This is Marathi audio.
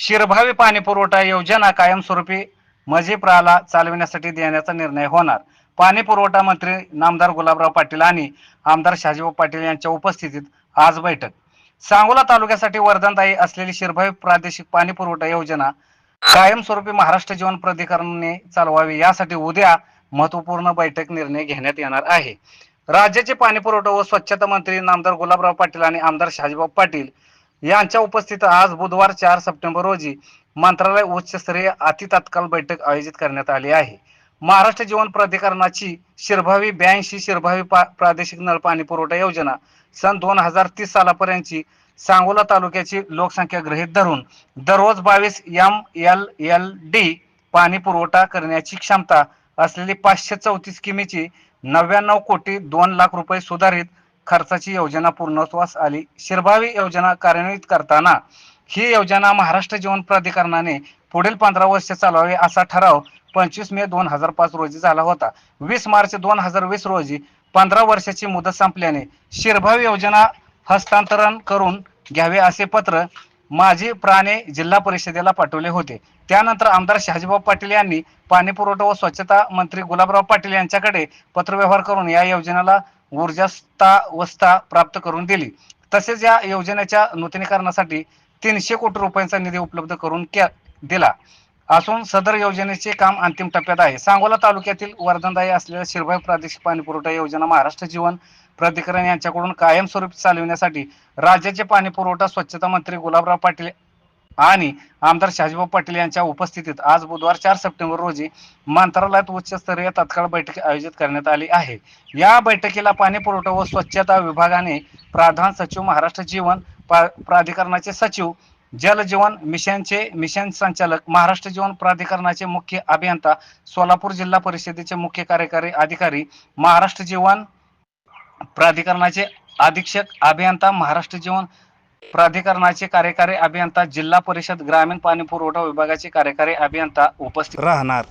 शिरभावी पाणी पुरवठा योजना कायमस्वरूपी मजेप्राला चालविण्यासाठी देण्याचा निर्णय होणार. पाणी पुरवठा मंत्री नामदार गुलाबराव पाटील आणि आमदार शहाजीभाऊ पाटील यांच्या उपस्थितीत आज बैठक. सांगोला तालुक्यासाठी वरदानदायी असलेली शिरभावी प्रादेशिक पाणी पुरवठा योजना कायमस्वरूपी महाराष्ट्र जीवन प्राधिकरणाने चालवावी यासाठी उद्या महत्त्वपूर्ण बैठक निर्णय घेण्यात येणार आहे. राज्याचे पाणी पुरवठा व स्वच्छता मंत्री नामदार गुलाबराव पाटील आणि आमदार शहाजीभाऊ पाटील यांच्या उपस्थितीत आज बुधवार चार सप्टेंबर रोजी मंत्रालय उच्चस्तरीय अति तात्काळ बैठक आयोजित करण्यात आली आहे. महाराष्ट्र जीवन प्राधिकरणाची शिरभावी ब्याऐंशी शिरभावी पा प्रादेशिक नळ पाणी पुरवठा योजना सन दोन हजार तीस सालापर्यंतची सांगोला तालुक्याची लोकसंख्या गृहीत धरून दररोज बावीस एम एल एल डी पाणी पुरवठा करण्याची क्षमता असलेली पाचशे चौतीस किमीची नव्याण्णव कोटी दोन लाख रुपये सुधारित खर्चाची योजना पूर्णत्वास आली. शिरभावी योजना कार्यान्वित करताना ही योजना महाराष्ट्र जीवन प्राधिकरणाने पुढील पंधरा वर्ष चालवावी असा ठराव पंचवीस मे दोन हजार पाच रोजी झाला होता. वीस मार्च दोन हजार वीस रोजी पंधरा वर्षाची मुदत संपल्याने शिरभावी योजना हस्तांतरण करून घ्यावे असे पत्र माजी प्राणे जिल्हा परिषदेला पाठवले होते. त्यानंतर आमदार शहाजीभाऊ पाटील यांनी पाणी पुरवठा व स्वच्छता मंत्री गुलाबराव पाटील यांच्याकडे पत्रव्यवहार करून या योजनेला ऊर्जावस्था प्राप्त करून दिली. तसेच या योजनेच्या नूतनीकरणासाठी तीनशे कोटी रुपयांचा निधी उपलब्ध करून दिला. असून सदर योजनेचे काम अंतिम टप्प्यात आहे. सांगोला तालुक्यातील वर्धनदायी असलेल्या शिरभाई प्रादेशिक पाणी पुरवठा योजना महाराष्ट्र जीवन प्राधिकरण यांच्याकडून कायमस्वरूपी चालविण्यासाठी राज्याचे पाणी पुरवठा स्वच्छता मंत्री गुलाबराव पाटील आणि आमदार शहाजीभाऊ पाटील यांच्या उपस्थितीत आज बुधवार चार सप्टेंबर रोजी मंत्रालयात उच्चस्तरीय तत्काळ बैठक आयोजित करण्यात आली आहे. या बैठकीला पाणी पुरवठा व स्वच्छता विभागाने प्रधान सचिव महाराष्ट्र जीवन प्राधिकरणाचे सचिव जलजीवन मिशनचे मिशन संचालक महाराष्ट्र जीवन प्राधिकरणाचे मुख्य अभियंता सोलापूर जिल्हा परिषदेचे मुख्य कार्यकारी अधिकारी महाराष्ट्र जीवन प्राधिकरणाचे अधीक्षक अभियंता महाराष्ट्र जीवन प्राधिकरणाचे कार्यकारी अभियंता जिल्हा परिषद ग्रामीण पाणी पुरवठा विभागाचे कार्यकारी अभियंता उपस्थित राहणार.